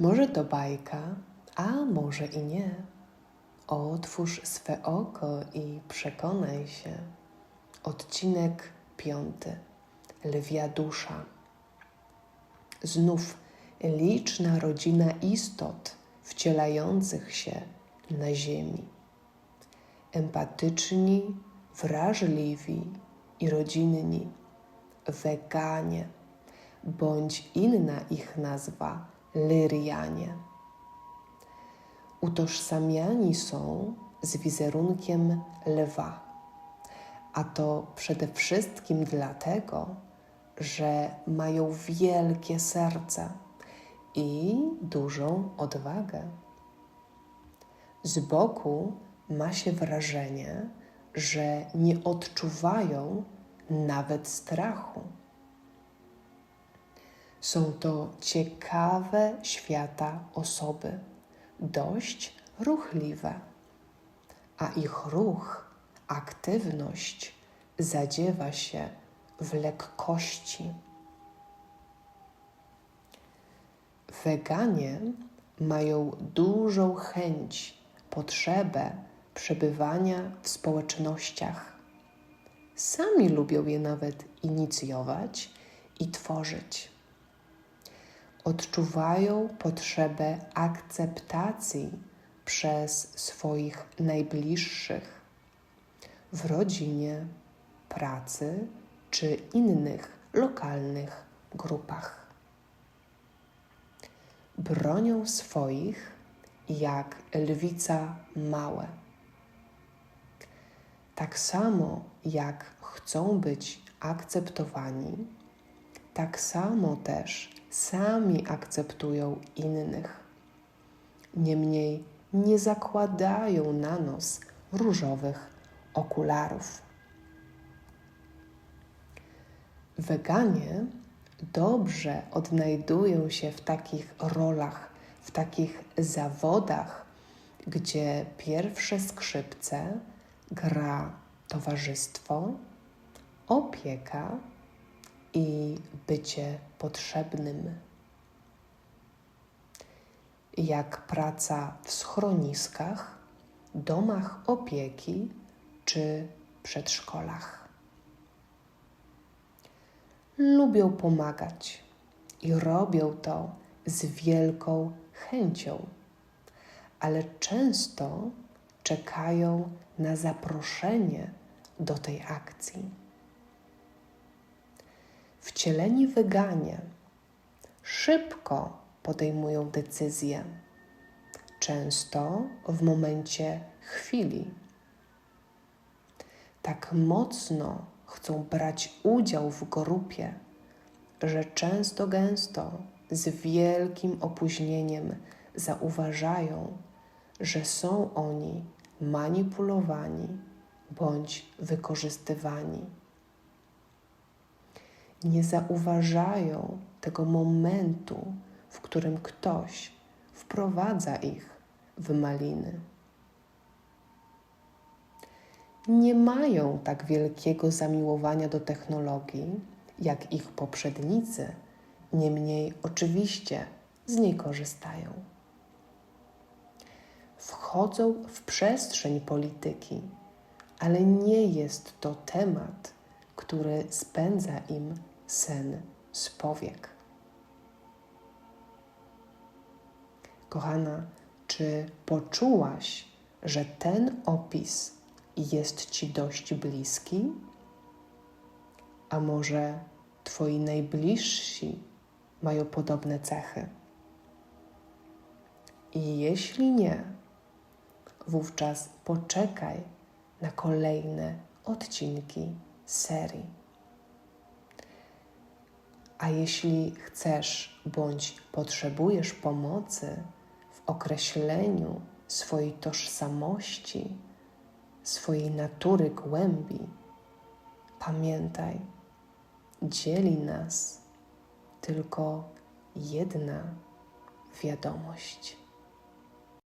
Może to bajka, a może i nie. Otwórz swe oko i przekonaj się. Odcinek piąty. Lwia dusza. Znów liczna rodzina istot wcielających się na ziemi. Empatyczni, wrażliwi i rodzinni, weganie, bądź inna ich nazwa, lyrianie. Utożsamiani są z wizerunkiem lwa, a to przede wszystkim dlatego, że mają wielkie serce i dużą odwagę. Z boku ma się wrażenie, że nie odczuwają nawet strachu. Są to ciekawe świata osoby, dość ruchliwe, a ich ruch, aktywność zadziewa się w lekkości. Weganie mają dużą chęć, potrzebę przebywania w społecznościach. Sami lubią je nawet inicjować i tworzyć. Odczuwają potrzebę akceptacji przez swoich najbliższych w rodzinie, pracy czy innych lokalnych grupach. Bronią swoich jak lwica małe. Tak samo jak chcą być akceptowani, tak samo też sami akceptują innych. Niemniej nie zakładają na nos różowych okularów. Weganie dobrze odnajdują się w takich rolach, w takich zawodach, gdzie pierwsze skrzypce gra towarzystwo, opieka i bycie potrzebnym. Jak praca w schroniskach, domach opieki czy przedszkolach. Lubią pomagać i robią to z wielką chęcią, ale często czekają na zaproszenie do tej akcji. Wcieleni weganie szybko podejmują decyzje, często w momencie chwili. Tak mocno chcą brać udział w grupie, że często gęsto z wielkim opóźnieniem zauważają, że są oni manipulowani bądź wykorzystywani. Nie zauważają tego momentu, w którym ktoś wprowadza ich w maliny. Nie mają tak wielkiego zamiłowania do technologii jak ich poprzednicy, niemniej oczywiście z niej korzystają wchodzą w przestrzeń polityki, ale nie jest to temat, który spędza im sen z powiek. Kochana, czy poczułaś, że ten opis jest Ci dość bliski? A może Twoi najbliżsi mają podobne cechy? I jeśli nie, wówczas poczekaj na kolejne odcinki serii. A jeśli chcesz bądź potrzebujesz pomocy w określeniu swojej tożsamości, swojej natury głębi, pamiętaj, dzieli nas tylko jedna wiadomość.